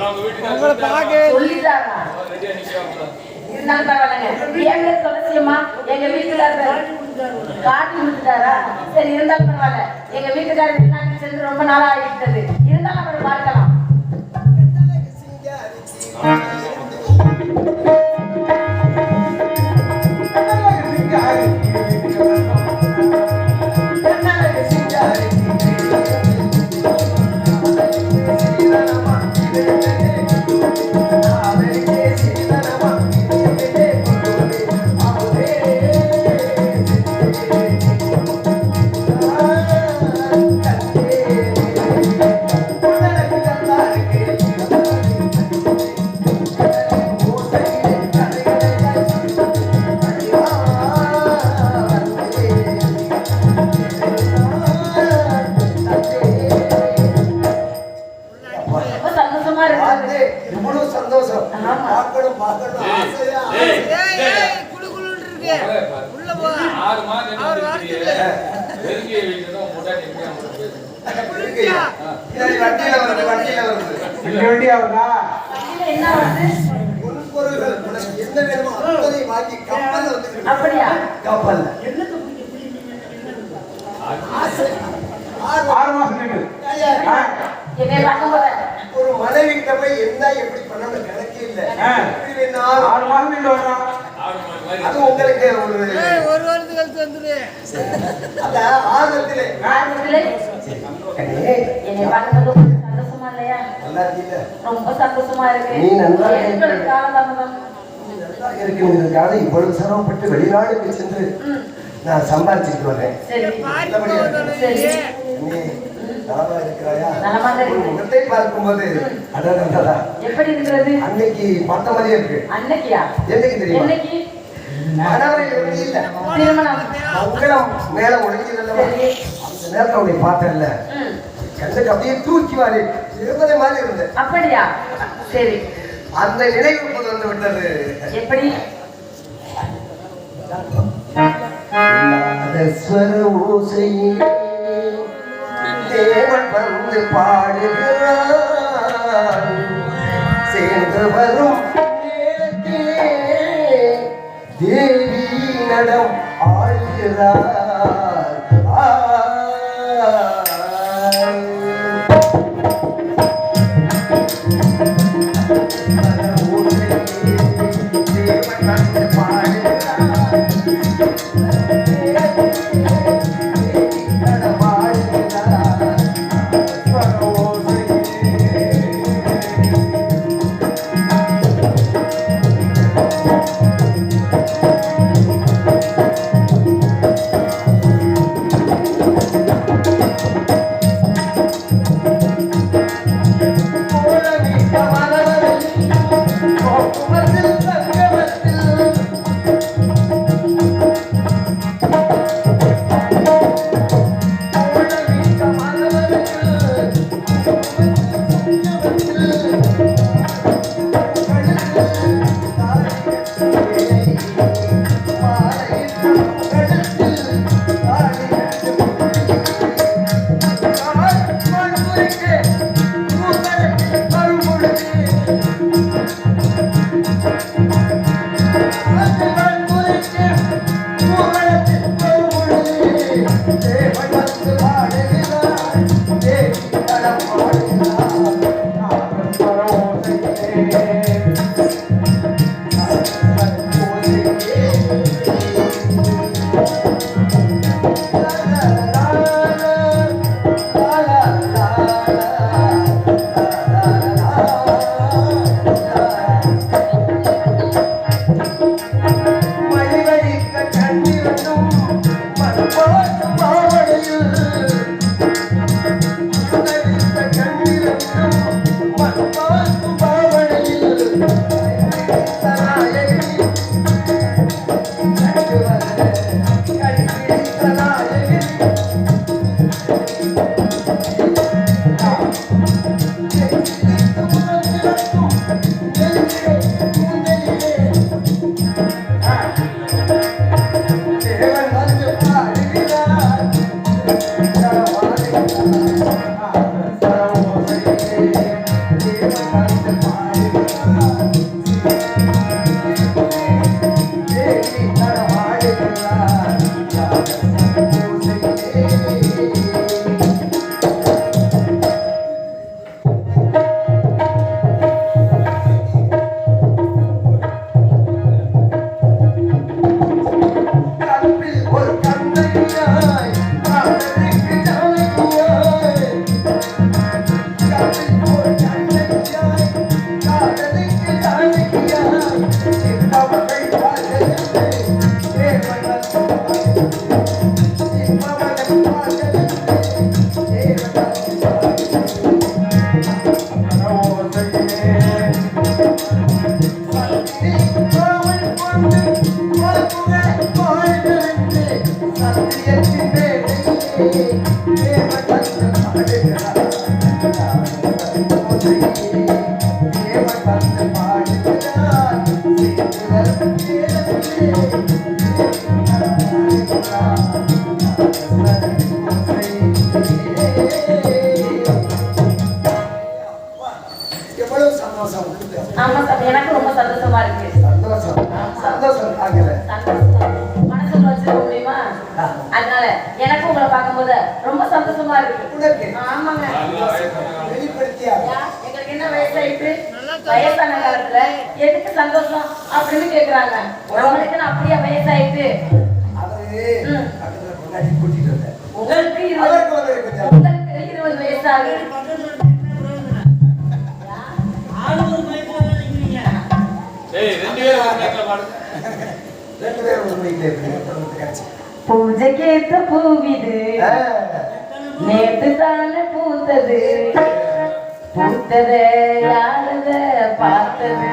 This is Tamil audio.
உங்களை பார்க்க இருந்தாலும் பரவாயில்லைங்க. எங்க துளசியம்மா எங்க வீட்டுக்காரர் காட்டி கொடுத்துட்டாரா. சரி இருந்தாலும் பரவாயில்ல. எங்க வீட்டுக்காரர் சென்று ரொம்ப நாளா ஆகிட்டது இருந்தாலும் அவரை பார்க்கலாம் ஆறு மாதம் பண்ணிருக்கீங்க? வரத்துக்கு. நெருங்கிய வீட்டுல. இது வண்டியில வருது வண்டியில வருது என்ன வருது அப்படியா. ஆறு மாசம் ஒரு மனைவி கிட்ட போய் என்ன எப்படி பண்ணணும் கணக்கே இல்ல ஆறு மாசம் லீவு வர்றான் ஆறு மாதம் மாதிரி அது உங்களுக்கு ஒரு ஒரு வாரத்துக்கு கழிச்சு வந்துரு. அந்த என்னை சந்தோஷமா இல்லையா? நல்லா இருக்கீல்ல? ரொம்ப சந்தோஷமா இருக்கு. நீ நல்லா இருக்க. இருக்கிறதுக்காக இவ்வளவு சிரமப்பட்டு வெளிநாடுக்கு சென்று நான் சம்பாதிச்சுட்டு வரேன் நலமா இருக்கிறாயா. முகத்தை பார்க்கும்போது அடடடடா. எப்படி இருக்கிறது? அன்னைக்கு பார்த்த மாதிரியே இருக்கு. அன்னைக்கியா? என்னைக்கு தெரியுமா என்னைக்கு மனவரையில் இருந்து இல்ல திருமணம் மங்களம் மேல ஒழுங்கியதல்லவா அந்த நேரத்துல உன்னை பார்த்தேன்ல கண்ணுக்கு அப்படியே தூக்கி மாறி இருந்ததை மாதிரி இருந்தேன் அப்படியா சரி அந்த நினைவு இப்போது வந்து விட்டது எப்படி நாதஸ்வர ஓசையில் தேவன் வந்து பாடுகிறான் ஆமாங்க. வெளிப்படுத்தியா? எங்களுக்கு என்ன வயசாயிட்டு? வயசான காலத்துல எதுக்கு சந்தோஷம் அப்படின்னு கேக்குறாங்க. நம்மளுக்கு அப்படியே வயசாயிட்டு? உங்களுக்கு உங்களுக்கு இருபது வயசாகுது. பூஜைக்கேத்த பூவிது நேத்து தானே பூத்தது. பூத்தத யாரத பார்த்தது.